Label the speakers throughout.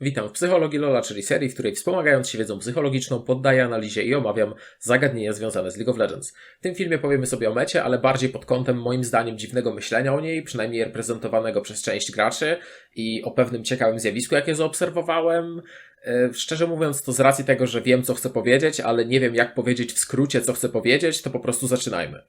Speaker 1: Witam w Psychologii Lola, czyli serii, w której wspomagając się wiedzą psychologiczną, poddaję analizie i omawiam zagadnienia związane z League of Legends. W tym filmie powiemy sobie o mecie, ale bardziej pod kątem moim zdaniem dziwnego myślenia o niej, przynajmniej reprezentowanego przez część graczy i o pewnym ciekawym zjawisku, jakie zaobserwowałem. E, Szczerze mówiąc, to z racji tego, że wiem, co chcę powiedzieć, ale nie wiem, jak powiedzieć w skrócie, co chcę powiedzieć, to po prostu zaczynajmy.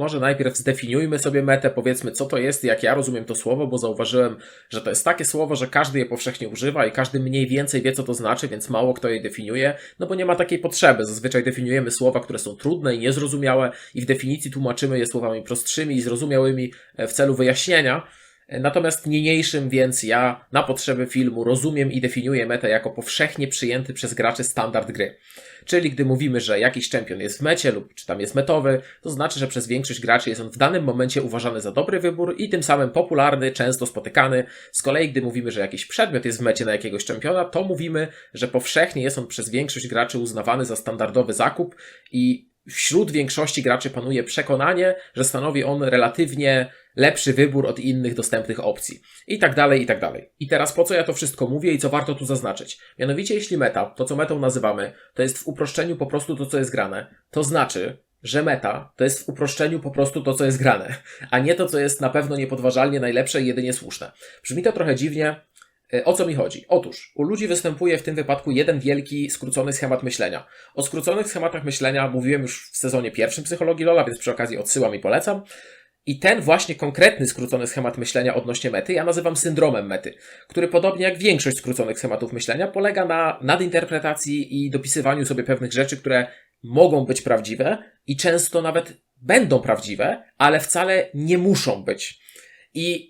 Speaker 1: Może najpierw zdefiniujmy sobie metę, powiedzmy co to jest, jak ja rozumiem to słowo, bo zauważyłem, że to jest takie słowo, że każdy je powszechnie używa i każdy mniej więcej wie co to znaczy, więc mało kto je definiuje, no bo nie ma takiej potrzeby. Zazwyczaj definiujemy słowa, które są trudne i niezrozumiałe i w definicji tłumaczymy je słowami prostszymi i zrozumiałymi e, w celu wyjaśnienia. Natomiast niniejszym więc ja na potrzeby filmu rozumiem i definiuję metę jako powszechnie przyjęty przez graczy standard gry. Czyli gdy mówimy, że jakiś czempion jest w mecie lub czy tam jest metowy, to znaczy, że przez większość graczy jest on w danym momencie uważany za dobry wybór i tym samym popularny, często spotykany. Z kolei gdy mówimy, że jakiś przedmiot jest w mecie na jakiegoś czempiona, to mówimy, że powszechnie jest on przez większość graczy uznawany za standardowy zakup i wśród większości graczy panuje przekonanie, że stanowi on relatywnie lepszy wybór od innych dostępnych opcji. I tak dalej, i tak dalej. I teraz po co ja to wszystko mówię i co warto tu zaznaczyć? Mianowicie, jeśli meta, to co metą nazywamy, to jest w uproszczeniu po prostu to, co jest grane, to znaczy, że meta to jest w uproszczeniu po prostu to, co jest grane, a nie to, co jest na pewno niepodważalnie najlepsze i jedynie słuszne. Brzmi to trochę dziwnie, O co mi chodzi? Otóż, u ludzi występuje w tym wypadku jeden wielki, skrócony schemat myślenia. O skróconych schematach myślenia mówiłem już w sezonie pierwszym Psychologii Lola, więc przy okazji odsyłam i polecam. I ten właśnie konkretny skrócony schemat myślenia odnośnie mety ja nazywam syndromem mety, który podobnie jak większość skróconych schematów myślenia polega na nadinterpretacji i dopisywaniu sobie pewnych rzeczy, które mogą być prawdziwe i często nawet będą prawdziwe, ale wcale nie muszą być. I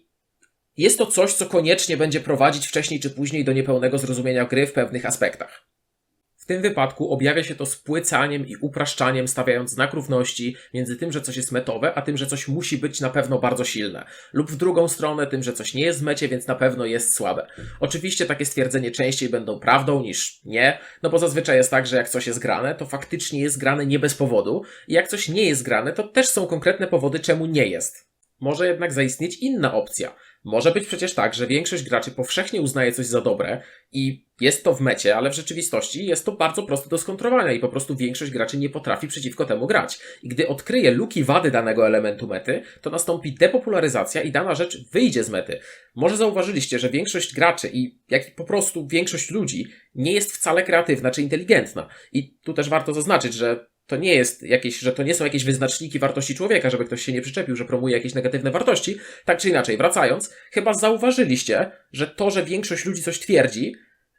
Speaker 1: jest to coś, co koniecznie będzie prowadzić wcześniej czy później do niepełnego zrozumienia gry w pewnych aspektach. W tym wypadku objawia się to spłycaniem i upraszczaniem, stawiając znak równości między tym, że coś jest metowe, a tym, że coś musi być na pewno bardzo silne. Lub w drugą stronę, tym, że coś nie jest w mecie, więc na pewno jest słabe. Oczywiście takie stwierdzenie częściej będą prawdą niż nie, no bo zazwyczaj jest tak, że jak coś jest grane, to faktycznie jest grane nie bez powodu, i jak coś nie jest grane, to też są konkretne powody, czemu nie jest. Może jednak zaistnieć inna opcja. Może być przecież tak, że większość graczy powszechnie uznaje coś za dobre i jest to w mecie, ale w rzeczywistości jest to bardzo proste do skontrolowania i po prostu większość graczy nie potrafi przeciwko temu grać. I gdy odkryje luki wady danego elementu mety, to nastąpi depopularyzacja i dana rzecz wyjdzie z mety. Może zauważyliście, że większość graczy i jak i po prostu większość ludzi nie jest wcale kreatywna czy inteligentna. I tu też warto zaznaczyć, że to nie jest jakieś, że to nie są jakieś wyznaczniki wartości człowieka, żeby ktoś się nie przyczepił, że promuje jakieś negatywne wartości. Tak czy inaczej, wracając, chyba zauważyliście, że to, że większość ludzi coś twierdzi,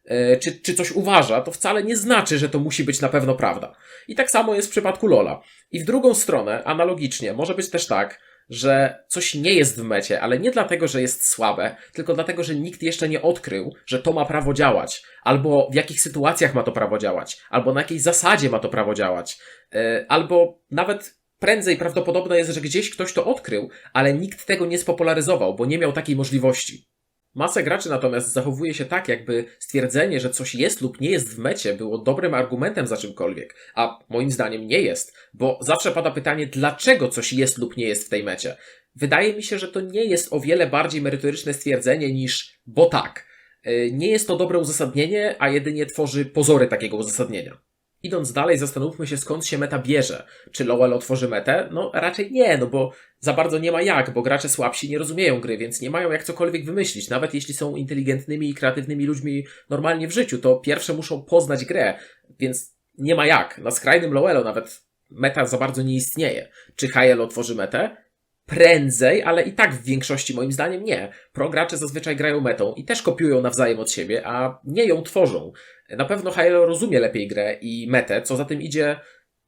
Speaker 1: yy, czy, czy coś uważa, to wcale nie znaczy, że to musi być na pewno prawda. I tak samo jest w przypadku Lola. I w drugą stronę, analogicznie, może być też tak, że coś nie jest w mecie, ale nie dlatego, że jest słabe, tylko dlatego, że nikt jeszcze nie odkrył, że to ma prawo działać, albo w jakich sytuacjach ma to prawo działać, albo na jakiej zasadzie ma to prawo działać, yy, albo nawet prędzej prawdopodobne jest, że gdzieś ktoś to odkrył, ale nikt tego nie spopularyzował, bo nie miał takiej możliwości. Masa graczy natomiast zachowuje się tak, jakby stwierdzenie, że coś jest lub nie jest w mecie, było dobrym argumentem za czymkolwiek, a moim zdaniem nie jest, bo zawsze pada pytanie, dlaczego coś jest lub nie jest w tej mecie. Wydaje mi się, że to nie jest o wiele bardziej merytoryczne stwierdzenie niż bo tak. Yy, Nie jest to dobre uzasadnienie, a jedynie tworzy pozory takiego uzasadnienia. Idąc dalej, zastanówmy się skąd się meta bierze. Czy Lowell otworzy metę? No raczej nie, no bo za bardzo nie ma jak, bo gracze słabsi nie rozumieją gry, więc nie mają jak cokolwiek wymyślić. Nawet jeśli są inteligentnymi i kreatywnymi ludźmi normalnie w życiu, to pierwsze muszą poznać grę, więc nie ma jak. Na skrajnym Lowellu nawet meta za bardzo nie istnieje. Czy Hyel otworzy metę? Prędzej, ale i tak w większości moim zdaniem nie. Pro gracze zazwyczaj grają metą i też kopiują nawzajem od siebie, a nie ją tworzą. Na pewno Hyelo rozumie lepiej grę i metę, co za tym idzie,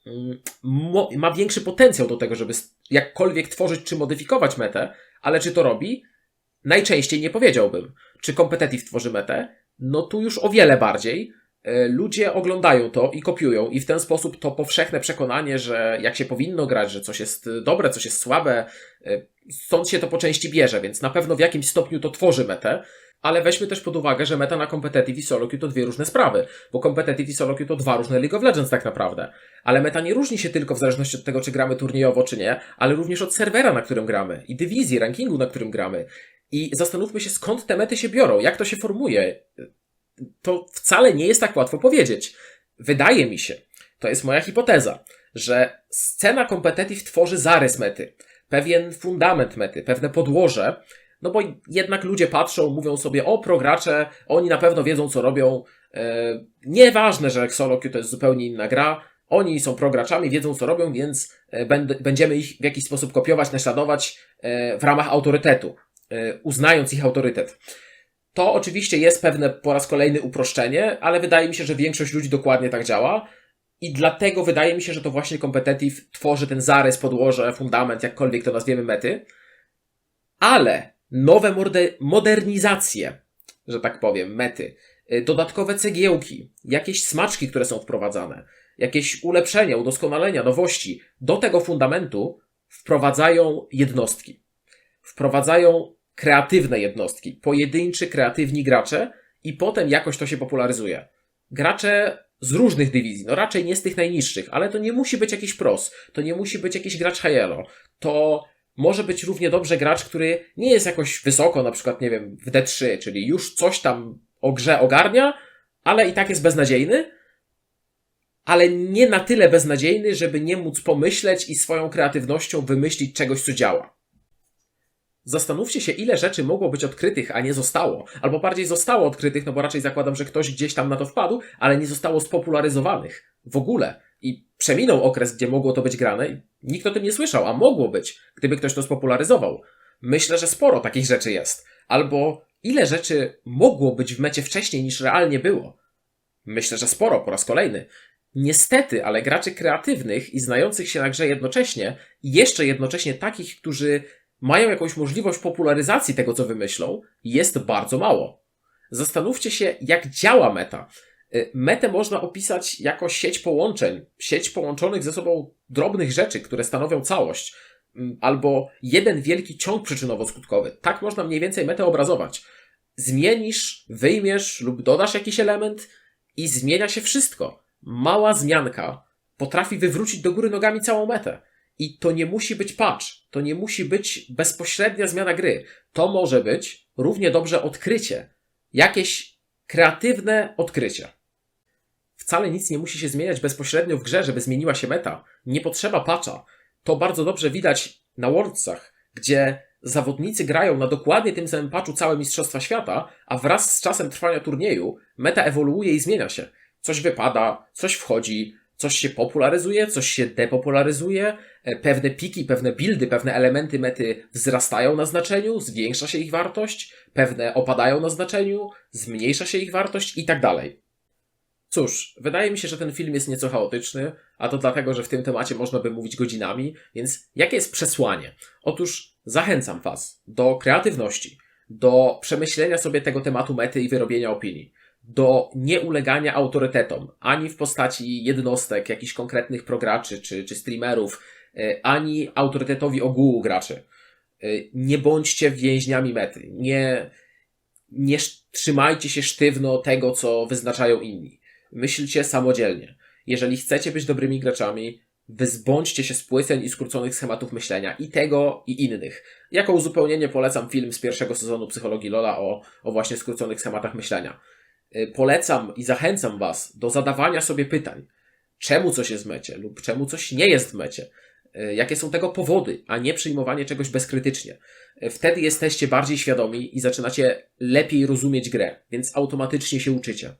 Speaker 1: mm, ma większy potencjał do tego, żeby jakkolwiek tworzyć czy modyfikować metę, ale czy to robi? Najczęściej nie powiedziałbym. Czy Competitive tworzy metę? No tu już o wiele bardziej. E, Ludzie oglądają to i kopiują, i w ten sposób to powszechne przekonanie, że jak się powinno grać, że coś jest e, dobre, coś jest słabe, e, stąd się to po części bierze, więc na pewno w jakimś stopniu to tworzy metę. Ale weźmy też pod uwagę, że meta na competitive i solo queue to dwie różne sprawy, bo competitive i solo queue to dwa różne League of Legends tak naprawdę. Ale meta nie różni się tylko w zależności od tego, czy gramy turniejowo, czy nie, ale również od serwera, na którym gramy, i dywizji, rankingu, na którym gramy. I zastanówmy się, skąd te mety się biorą, jak to się formuje. To wcale nie jest tak łatwo powiedzieć. Wydaje mi się, to jest moja hipoteza, że scena competitive tworzy zarys mety, pewien fundament mety, pewne podłoże, no bo jednak ludzie patrzą, mówią sobie, o progracze, oni na pewno wiedzą co robią, e, nieważne, że solo queue to jest zupełnie inna gra, oni są prograczami, wiedzą co robią, więc e, będziemy ich w jakiś sposób kopiować, naśladować e, w ramach autorytetu, e, uznając ich autorytet. To oczywiście jest pewne po raz kolejny uproszczenie, ale wydaje mi się, że większość ludzi dokładnie tak działa. I dlatego wydaje mi się, że to właśnie competitive tworzy ten zarys, podłoże, fundament, jakkolwiek to nazwiemy mety. Ale nowe modernizacje, że tak powiem, mety, dodatkowe cegiełki, jakieś smaczki, które są wprowadzane, jakieś ulepszenia, udoskonalenia, nowości do tego fundamentu wprowadzają jednostki. Wprowadzają kreatywne jednostki, pojedynczy, kreatywni gracze i potem jakoś to się popularyzuje. Gracze z różnych dywizji, no raczej nie z tych najniższych, ale to nie musi być jakiś pros, to nie musi być jakiś gracz high to może być równie dobrze gracz, który nie jest jakoś wysoko, na przykład, nie wiem, w D3, czyli już coś tam o grze ogarnia, ale i tak jest beznadziejny, ale nie na tyle beznadziejny, żeby nie móc pomyśleć i swoją kreatywnością wymyślić czegoś, co działa. Zastanówcie się, ile rzeczy mogło być odkrytych, a nie zostało. Albo bardziej zostało odkrytych, no bo raczej zakładam, że ktoś gdzieś tam na to wpadł, ale nie zostało spopularyzowanych. W ogóle. I przeminął okres, gdzie mogło to być grane i nikt o tym nie słyszał, a mogło być, gdyby ktoś to spopularyzował. Myślę, że sporo takich rzeczy jest. Albo ile rzeczy mogło być w mecie wcześniej niż realnie było. Myślę, że sporo po raz kolejny. Niestety, ale graczy kreatywnych i znających się na grze jednocześnie, i jeszcze jednocześnie takich, którzy mają jakąś możliwość popularyzacji tego, co wymyślą, jest bardzo mało. Zastanówcie się, jak działa meta. Y, metę można opisać jako sieć połączeń, sieć połączonych ze sobą drobnych rzeczy, które stanowią całość, mm, albo jeden wielki ciąg przyczynowo-skutkowy. Tak można mniej więcej metę obrazować. Zmienisz, wyjmiesz lub dodasz jakiś element i zmienia się wszystko mała zmianka potrafi wywrócić do góry nogami całą metę. I to nie musi być patch, to nie musi być bezpośrednia zmiana gry. To może być równie dobrze odkrycie, jakieś kreatywne odkrycie. Wcale nic nie musi się zmieniać bezpośrednio w grze, żeby zmieniła się meta. Nie potrzeba patcha. To bardzo dobrze widać na Worldsach, gdzie zawodnicy grają na dokładnie tym samym patchu całe Mistrzostwa Świata, a wraz z czasem trwania turnieju meta ewoluuje i zmienia się coś wypada, coś wchodzi, coś się popularyzuje, coś się depopularyzuje, e, pewne piki, pewne buildy, pewne elementy mety wzrastają na znaczeniu, zwiększa się ich wartość, pewne opadają na znaczeniu, zmniejsza się ich wartość i tak dalej. Cóż, wydaje mi się, że ten film jest nieco chaotyczny, a to dlatego, że w tym temacie można by mówić godzinami, więc jakie jest przesłanie? Otóż zachęcam Was do kreatywności, do przemyślenia sobie tego tematu mety i wyrobienia opinii do nieulegania autorytetom, ani w postaci jednostek, jakichś konkretnych prograczy czy, czy streamerów, e, ani autorytetowi ogółu graczy. E, nie bądźcie więźniami mety. Nie, nie trzymajcie się sztywno tego, co wyznaczają inni. Myślcie samodzielnie. Jeżeli chcecie być dobrymi graczami, wyzbądźcie się spłyceń i skróconych schematów myślenia i tego, i innych. Jako uzupełnienie polecam film z pierwszego sezonu Psychologii Lola o, o właśnie skróconych schematach myślenia. Y, polecam i zachęcam Was do zadawania sobie pytań, czemu coś jest w mecie lub czemu coś nie jest w mecie, y, jakie są tego powody, a nie przyjmowanie czegoś bezkrytycznie. Y, wtedy jesteście bardziej świadomi i zaczynacie lepiej rozumieć grę, więc automatycznie się uczycie.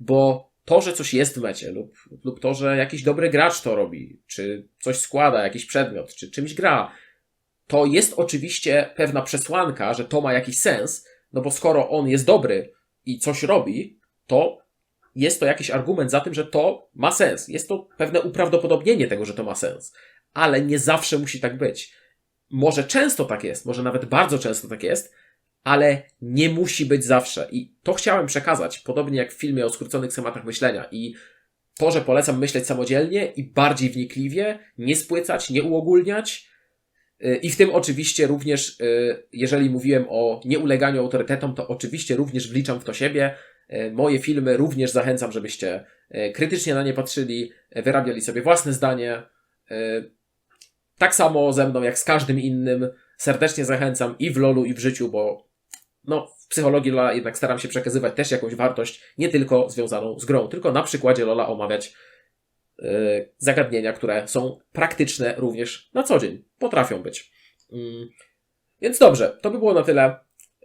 Speaker 1: Bo to, że coś jest w mecie lub, lub to, że jakiś dobry gracz to robi, czy coś składa, jakiś przedmiot, czy czymś gra, to jest oczywiście pewna przesłanka, że to ma jakiś sens, no bo skoro on jest dobry i coś robi, to jest to jakiś argument za tym, że to ma sens. Jest to pewne uprawdopodobnienie tego, że to ma sens. Ale nie zawsze musi tak być. Może często tak jest, może nawet bardzo często tak jest, ale nie musi być zawsze. I to chciałem przekazać, podobnie jak w filmie o skróconych schematach myślenia. I to, że polecam myśleć samodzielnie i bardziej wnikliwie, nie spłycać, nie uogólniać. Y, I w tym oczywiście również, y, jeżeli mówiłem o nieuleganiu autorytetom, to oczywiście również wliczam w to siebie. E, moje filmy również zachęcam, żebyście e, krytycznie na nie patrzyli, e, wyrabiali sobie własne zdanie. Tak samo ze mną jak z każdym innym. Serdecznie zachęcam i w lolu, i w życiu, bo no, psychologii Lola jednak staram się przekazywać też jakąś wartość, nie tylko związaną z grą, tylko na przykładzie Lola omawiać zagadnienia, które są praktyczne również na co dzień. Potrafią być. Mm. Więc dobrze, to by było na tyle.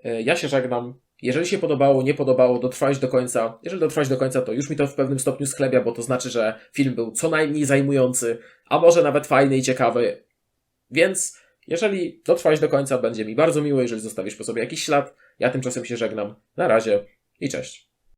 Speaker 1: Ja się żegnam. Jeżeli się podobało, nie podobało, dotrwałeś do końca. Jeżeli dotrwałeś do końca, to już mi to w pewnym stopniu sklebia, bo to znaczy, że film był co najmniej zajmujący, a może nawet fajny i ciekawy. Więc jeżeli dotrwałeś do końca, będzie mi bardzo miło, jeżeli zostawisz po sobie jakiś ślad. Ja tymczasem się żegnam. Na razie i cześć.